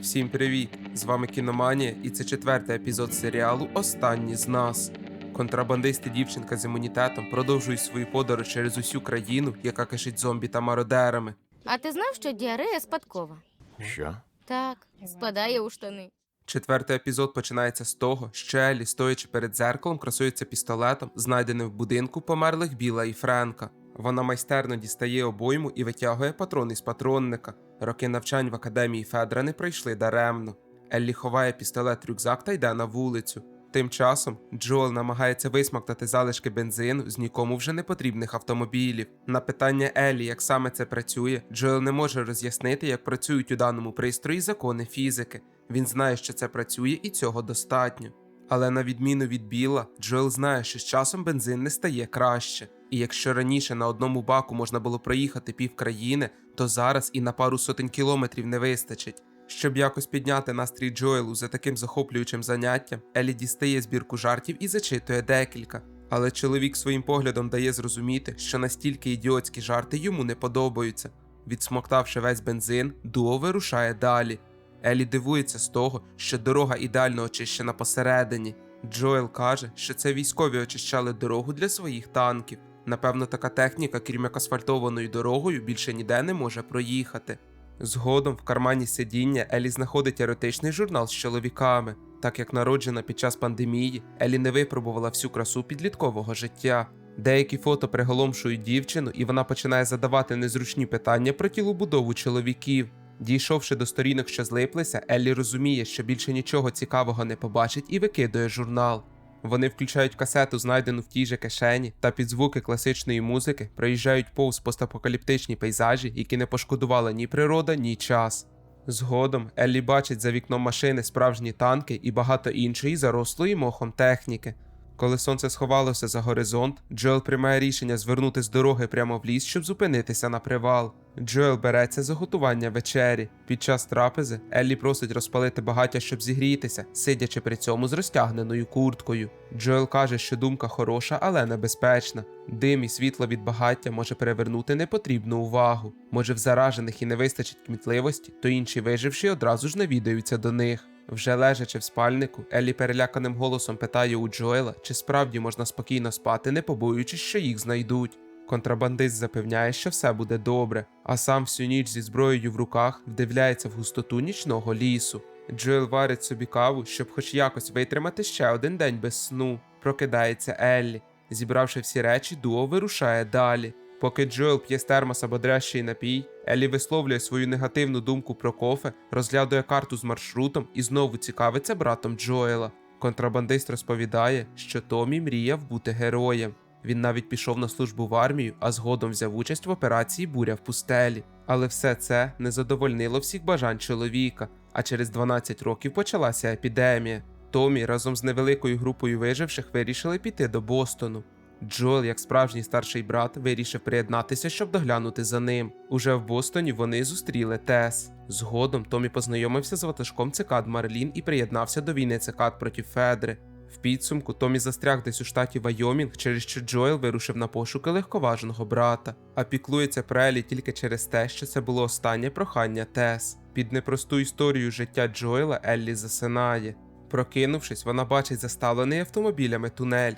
Всім привіт! З вами Кіноманія, і це четвертий епізод серіалу Останні з нас. Контрабандисти дівчинка з імунітетом продовжують свою подорож через усю країну, яка кишить зомбі та мародерами. А ти знав, що діарея спадкова? Що? Так, спадає у штани. Четвертий епізод починається з того, що Еллі, стоячи перед дзеркалом, красується пістолетом, знайденим в будинку померлих Біла і Френка. Вона майстерно дістає обойму і витягує патрон із патронника. Роки навчань в академії Федра не пройшли даремно. Еллі ховає пістолет рюкзак та йде на вулицю. Тим часом Джоел намагається висмоктати залишки бензину з нікому вже не потрібних автомобілів. На питання Еллі, як саме це працює, Джоел не може роз'яснити, як працюють у даному пристрої закони фізики. Він знає, що це працює, і цього достатньо. Але на відміну від Біла, Джоел знає, що з часом бензин не стає краще. І якщо раніше на одному баку можна було проїхати пів країни, то зараз і на пару сотень кілометрів не вистачить. Щоб якось підняти настрій Джоелу за таким захоплюючим заняттям, Елі дістає збірку жартів і зачитує декілька. Але чоловік своїм поглядом дає зрозуміти, що настільки ідіотські жарти йому не подобаються. Відсмоктавши весь бензин, дуо вирушає далі. Елі дивується з того, що дорога ідеально очищена посередині. Джоел каже, що це військові очищали дорогу для своїх танків. Напевно, така техніка, крім як асфальтованою дорогою, більше ніде не може проїхати. Згодом в кармані сидіння Елі знаходить еротичний журнал з чоловіками. Так як народжена під час пандемії, Елі не випробувала всю красу підліткового життя. Деякі фото приголомшують дівчину, і вона починає задавати незручні питання про тілобудову чоловіків. Дійшовши до сторінок, що злиплися, Еллі розуміє, що більше нічого цікавого не побачить і викидує журнал. Вони включають касету, знайдену в тій же кишені, та під звуки класичної музики проїжджають повз постапокаліптичні пейзажі, які не пошкодувала ні природа, ні час. Згодом Еллі бачить за вікном машини справжні танки і багато іншої зарослої мохом техніки. Коли сонце сховалося за горизонт, Джоел приймає рішення звернути з дороги прямо в ліс, щоб зупинитися на привал. Джоел береться за готування вечері. Під час трапези Еллі просить розпалити багаття, щоб зігрітися, сидячи при цьому з розтягненою курткою. Джоел каже, що думка хороша, але небезпечна. Дим і світло від багаття може перевернути непотрібну увагу. Може, в заражених і не вистачить кмітливості, то інші виживші одразу ж навідаються до них. Вже лежачи в спальнику, Еллі переляканим голосом питає у Джоела, чи справді можна спокійно спати, не побоюючись, що їх знайдуть. Контрабандист запевняє, що все буде добре, а сам всю ніч зі зброєю в руках вдивляється в густоту нічного лісу. Джоел варить собі каву, щоб хоч якось витримати ще один день без сну. Прокидається Еллі. Зібравши всі речі, дуо вирушає далі. Поки Джоел п'є з термоса бодрящий напій, Еллі висловлює свою негативну думку про кофе, розглядує карту з маршрутом і знову цікавиться братом Джоела. Контрабандист розповідає, що Томі мріяв бути героєм. Він навіть пішов на службу в армію, а згодом взяв участь в операції Буря в пустелі. Але все це не задовольнило всіх бажань чоловіка. А через 12 років почалася епідемія. Томі разом з невеликою групою виживших вирішили піти до Бостону. Джоел, як справжній старший брат, вирішив приєднатися, щоб доглянути за ним. Уже в Бостоні вони зустріли Тес. Згодом Томі познайомився з ватажком цикад Марлін і приєднався до війни цикад проти Федри. В підсумку Томі застряг десь у штаті Вайомінг, через що Джоел вирушив на пошуки легковажного брата, а піклується про Елі тільки через те, що це було останнє прохання Тес. Під непросту історію життя Джоела Еллі засинає. Прокинувшись, вона бачить заставлений автомобілями тунель.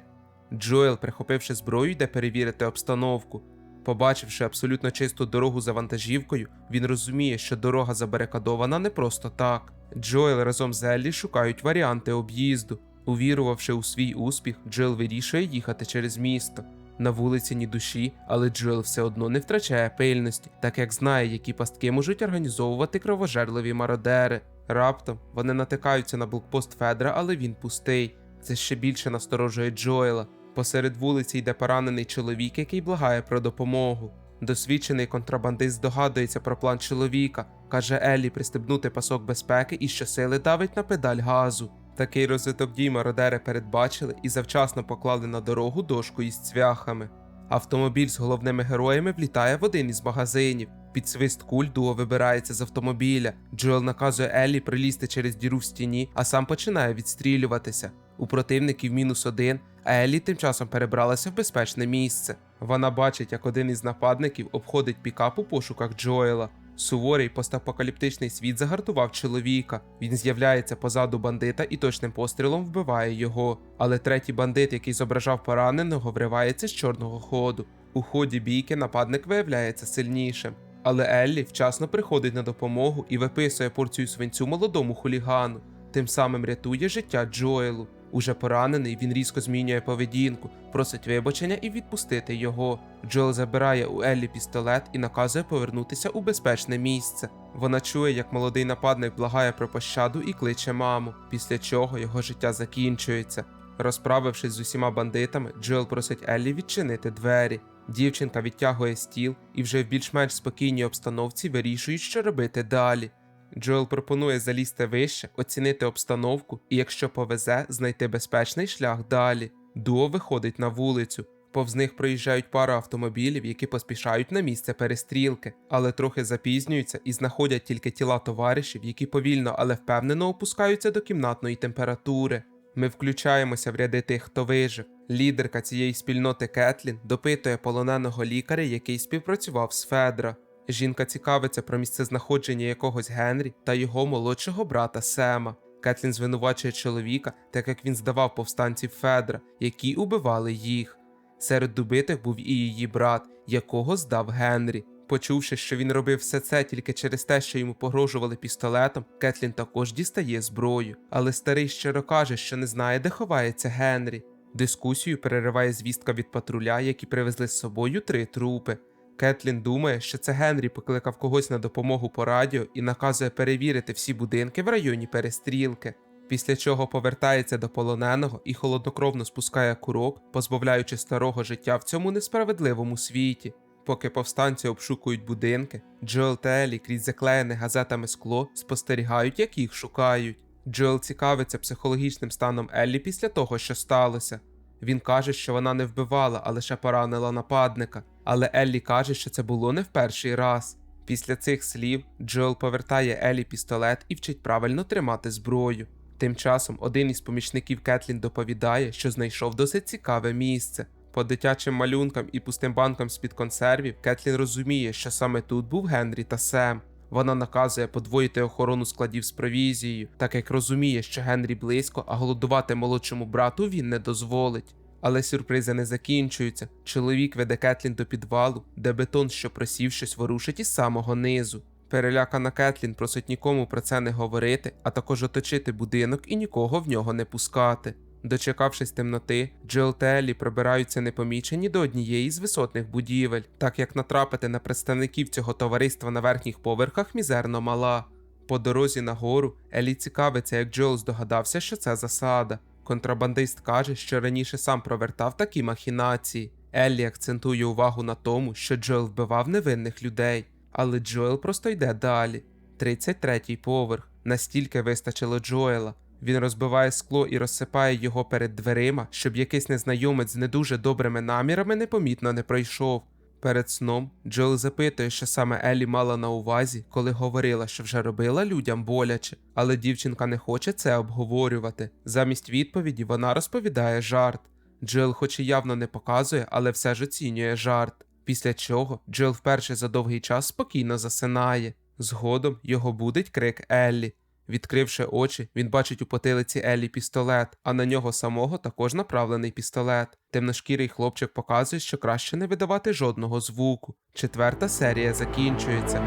Джоел, прихопивши зброю, йде перевірити обстановку. Побачивши абсолютно чисту дорогу за вантажівкою, він розуміє, що дорога забарикадована не просто так. Джоел разом з Еллі шукають варіанти об'їзду. Увірувавши у свій успіх, Джоел вирішує їхати через місто. На вулиці ні душі, але Джоел все одно не втрачає пильності, так як знає, які пастки можуть організовувати кровожерливі мародери. Раптом вони натикаються на блокпост Федра, але він пустий. Це ще більше насторожує Джоела. Посеред вулиці йде поранений чоловік, який благає про допомогу. Досвідчений контрабандист здогадується про план чоловіка, каже Еллі пристебнути пасок безпеки і щосили давить на педаль газу. Такий розвиток дій мародери передбачили і завчасно поклали на дорогу дошку із цвяхами. Автомобіль з головними героями влітає в один із магазинів. Під свист куль дуо вибирається з автомобіля. Джоел наказує Еллі прилізти через діру в стіні, а сам починає відстрілюватися. У противників мінус один, а Еллі тим часом перебралася в безпечне місце. Вона бачить, як один із нападників обходить пікап у пошуках Джоела. Суворий постапокаліптичний світ загартував чоловіка. Він з'являється позаду бандита і точним пострілом вбиває його. Але третій бандит, який зображав пораненого, вривається з чорного ходу. У ході бійки нападник виявляється сильнішим. Але Еллі вчасно приходить на допомогу і виписує порцію свинцю молодому хулігану, тим самим рятує життя Джоелу. Уже поранений, він різко змінює поведінку, просить вибачення і відпустити його. Джоел забирає у Еллі пістолет і наказує повернутися у безпечне місце. Вона чує, як молодий нападник благає про пощаду і кличе маму, після чого його життя закінчується. Розправившись з усіма бандитами, Джоел просить Еллі відчинити двері. Дівчинка відтягує стіл і вже в більш-менш спокійній обстановці вирішують, що робити далі. Джоел пропонує залізти вище, оцінити обстановку і, якщо повезе, знайти безпечний шлях далі. Дуо виходить на вулицю. Повз них проїжджають пара автомобілів, які поспішають на місце перестрілки, але трохи запізнюються і знаходять тільки тіла товаришів, які повільно, але впевнено опускаються до кімнатної температури. Ми включаємося в ряди тих, хто вижив. Лідерка цієї спільноти Кетлін допитує полоненого лікаря, який співпрацював з Федра. Жінка цікавиться про місцезнаходження якогось Генрі та його молодшого брата Сема. Кетлін звинувачує чоловіка, так як він здавав повстанців Федра, які убивали їх. Серед добитих був і її брат, якого здав Генрі. Почувши, що він робив все це тільки через те, що йому погрожували пістолетом, Кетлін також дістає зброю. Але старий щиро каже, що не знає, де ховається Генрі. Дискусію перериває звістка від патруля, які привезли з собою три трупи. Кетлін думає, що це Генрі покликав когось на допомогу по радіо і наказує перевірити всі будинки в районі перестрілки. Після чого повертається до полоненого і холоднокровно спускає курок, позбавляючи старого життя в цьому несправедливому світі. Поки повстанці обшукують будинки, Джоел та Елі крізь заклеєне газетами скло спостерігають, як їх шукають. Джоел цікавиться психологічним станом Еллі після того, що сталося. Він каже, що вона не вбивала, а лише поранила нападника. Але Еллі каже, що це було не в перший раз. Після цих слів Джоел повертає Еллі пістолет і вчить правильно тримати зброю. Тим часом один із помічників Кетлін доповідає, що знайшов досить цікаве місце. По дитячим малюнкам і пустим банкам з-під консервів Кетлін розуміє, що саме тут був Генрі та Сем. Вона наказує подвоїти охорону складів з провізією, так як розуміє, що Генрі близько, а голодувати молодшому брату він не дозволить. Але сюрпризи не закінчуються. Чоловік веде Кетлін до підвалу, де бетон, що просів, щось ворушить із самого низу. Перелякана Кетлін просить нікому про це не говорити, а також оточити будинок і нікого в нього не пускати. Дочекавшись темноти, Джоел та Еллі пробираються непомічені до однієї з висотних будівель, так як натрапити на представників цього товариства на верхніх поверхах мізерно мала. По дорозі нагору Еллі цікавиться, як Джоел здогадався, що це засада. Контрабандист каже, що раніше сам провертав такі махінації. Еллі акцентує увагу на тому, що Джоел вбивав невинних людей, але Джоел просто йде далі. 33-й поверх. Настільки вистачило Джоела. Він розбиває скло і розсипає його перед дверима, щоб якийсь незнайомець з не дуже добрими намірами непомітно не пройшов. Перед сном Джоел запитує, що саме Еллі мала на увазі, коли говорила, що вже робила людям боляче, але дівчинка не хоче це обговорювати. Замість відповіді вона розповідає жарт. Джоел, хоч і явно не показує, але все ж оцінює жарт. Після чого Джоел вперше за довгий час спокійно засинає. Згодом його будить крик Еллі. Відкривши очі, він бачить у потилиці Еллі пістолет, а на нього самого також направлений пістолет. Темношкірий хлопчик показує, що краще не видавати жодного звуку. Четверта серія закінчується.